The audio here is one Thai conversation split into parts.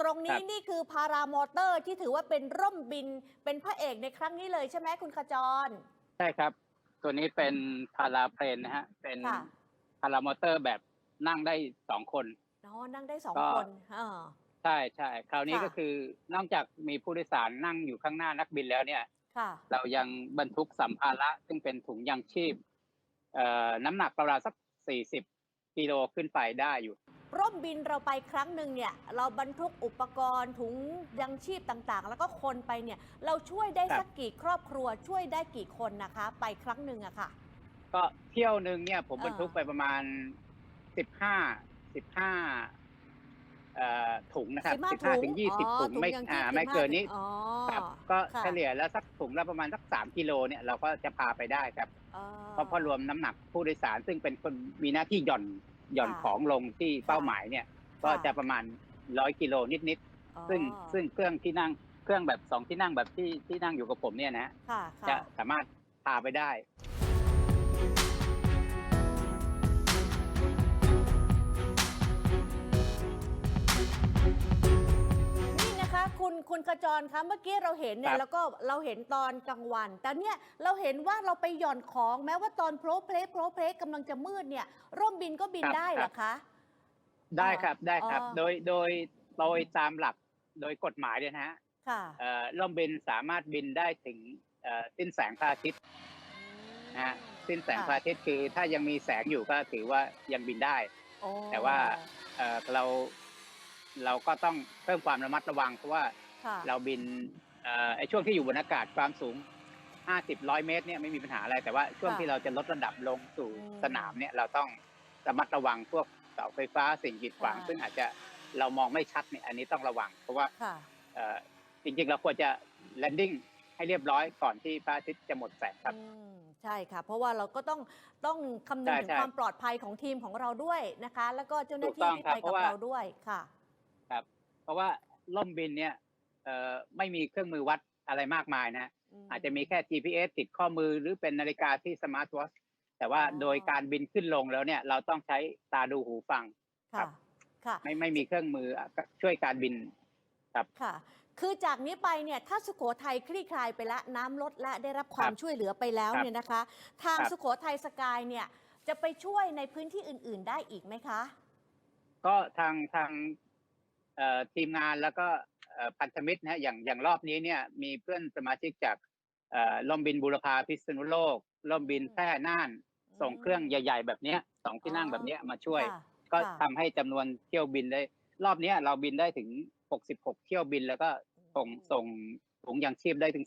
ตรงนี้ครับนี่คือพารามอเตอร์ที่ถือว่าเป็นร่มบินเป็นพระเอกในครั้งนี้เลยใช่ไหมคุณขจร ใช่ครับ ตัวนี้เป็นพาราเพลนนะฮะ เป็นค่ะ พารามอเตอร์แบบนั่งได้สองคน อ๋อนั่งได้สองก็ คนเออใช่ใช่คราวนี้ค่ะ ก็คือนอกจากมีผู้โดยสารนั่งอยู่ข้างหน้านักบินแล้วเนี่ย ค่ะ เรายังบรรทุกสัมภาระซึ่งเป็นถุงยังชีพเอ่อน้ำหนักประมาณสักสี่สิบกิโลขึ้นไปได้อยู่ ร่มบินเราไปครั้งหนึ่งเนี่ยเราบรรทุกอุปกรณ์ถุงยังชีพต่างๆ แล้วก็คนไปเนี่ยเราช่วยได้ครับสักกี่ครอบครัวช่วยได้กี่คนนะคะ ไปครั้งหนึ่งอะค่ะ ก็เที่ยวหนึ่งเนี่ยผมเออบรรทุกไปประมาณสิบห้าสิบห้าถุงนะครับสิบห้าสิบห้าถุถึงงยี่สิบอ๋อถุงไม่ยังชีพอ่า15ไม่เกินนี้อ๋อครับก็ค่ะเฉลี่ยแล้วสักถุงละประมาณสักสามกิโลเนี่ยเราก็จะพาไปได้ครับอ๋อเพราะพอรวมน้ำหนักผู้โดยสารซึ่งเป็นคนมีหน้าที่หย่อน หย่อนค่ะ ของลงที่เป้าหมายเนี่ย ก็ค่ะจะประมาณร้อยกิโลนิดอ๋อๆซึ่งซึ่งเครื่องที่นั่งเครื่องแบบสองที่นั่งแบบที่ที่นั่งอยู่กับผมเนี่ยนะค่ะจะค่ะสามารถพาไปได้ คะคุณคุณขจรคะเมื่อกี้เราเห็นเนี่ครัยบ แล้วก็เราเห็นตอนกลางวัน แต่เนี่ยเราเห็นว่าเราไปหย่อนของแม้ว่าตอนโพลเพลโพลเพลกำลังจะมืดเนี่ย ร่มบินก็บินได้เหรอคะ ได้ครับได้ครับ อ๋อ โดยโดยโดยตามหลักโดยกฎหมายเนี่ยนะฮะค่ะเอ่อร่มบินสามารถบินได้ถึงเอ่อสิ้นแสงพระอาทิตย์นะฮะสิ้นแสงพระอาทิตย์คือถ้ายังมีแสงอยู่ก็ถือว่ายังบินได้ โอ้แต่ว่า เอ่อเราเราก็ต้องเพิ่มความระมัดระวังเพราะว่าค่ะ เราบินเอ่อไอ้ช่วงที่อยู่บนอากาศความสูง 50 100 เมตรเนี่ยไม่มีปัญหาอะไร แต่ว่าช่วงค่ะที่เราจะลดระดับลงสู่อืมสนามเนี่ยเราต้องระมัดระวังพวกเสาไฟฟ้าสิ่งกีดขวางใช่ซึ่งอาจจะเรามองไม่ชัดเนี่ยอันนี้ต้องระวัง เพราะว่าค่ะเอ่อจริงๆเราควรจะแลนดิ้งให้เรียบร้อยก่อนที่พระอาทิตย์จะหมดแสงครับอืมใช่ค่ะ เพราะว่าเราก็ต้องต้องคำนึงใช่ถึงใช่ความปลอดภัยของทีมของเราด้วยนะคะ แล้วก็เจ้าหน้าถูกที่ต้องที่ครับไปเพกับราะว่าเราด้วยค่ะ ครับ เพราะว่าล่มบินเนี่ยเอ่อ ไม่มีเครื่องมือวัดอะไรมากมายนะฮะอาจจะมีแค่ GPS ติดข้อมือหรือเป็นนาฬิกาที่สมาร์ทวอชแต่ว่าอ๋อโดยการบินขึ้นลงแล้วเนี่ยเราต้องใช้ตาดูหูฟังครัค่ะบค่ะไม่ไม่มีเครื่องมือช่วยการบินครับค่ะ คือจากนี้ไปเนี่ยถ้าสุโขทัยคลี่คลายไปแล้วน้ำลดและได้รับความครับช่วยเหลือไปแล้วครับเนี่ยนะคะ ทางครับสุโขทัยสกายเนี่ยจะไปช่วยในพื้นที่อื่น ๆ ได้อีกไหมคะ ก็ทางทางเอ่อทีมงานแล้วก็เอ่อ พันธมิตรนะฮะอย่างอย่างรอบนี้เนี่ยมีเพื่อนสมาชิกจากเอ่อล่มบินบุรพาพิษณุโลกล่มบินแพร่น่าน ส่งเครื่องใหญ่ ๆ แบบเนี้ยสองที่นั่งแบบเนี้ยมาช่วยค่ะก็ค่ะทำให้จำนวนเที่ยวบินได้รอบเนี้ยเราบินได้ถึง 66 เที่ยวบินแล้วก็ส่งส่งถุงยังชีพได้ถึง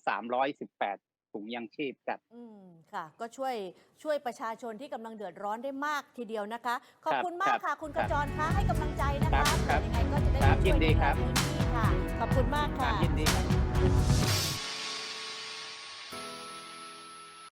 318ถุงยังชีพครับอืมค่ะ ก็ช่วยช่วยประชาชนที่กำลังเดือดร้อนได้มากทีเดียวนะคะ ขอบครับคุณมากครับค่ะ คุณคกรับระจรคะให้กำลังใจนะครัคะบครับยังไงก็จะได้ครับไปช่วยยินดีในครับพื้นที่ ค่ะ ขอบคุณมากค่ะ ยินดีครับ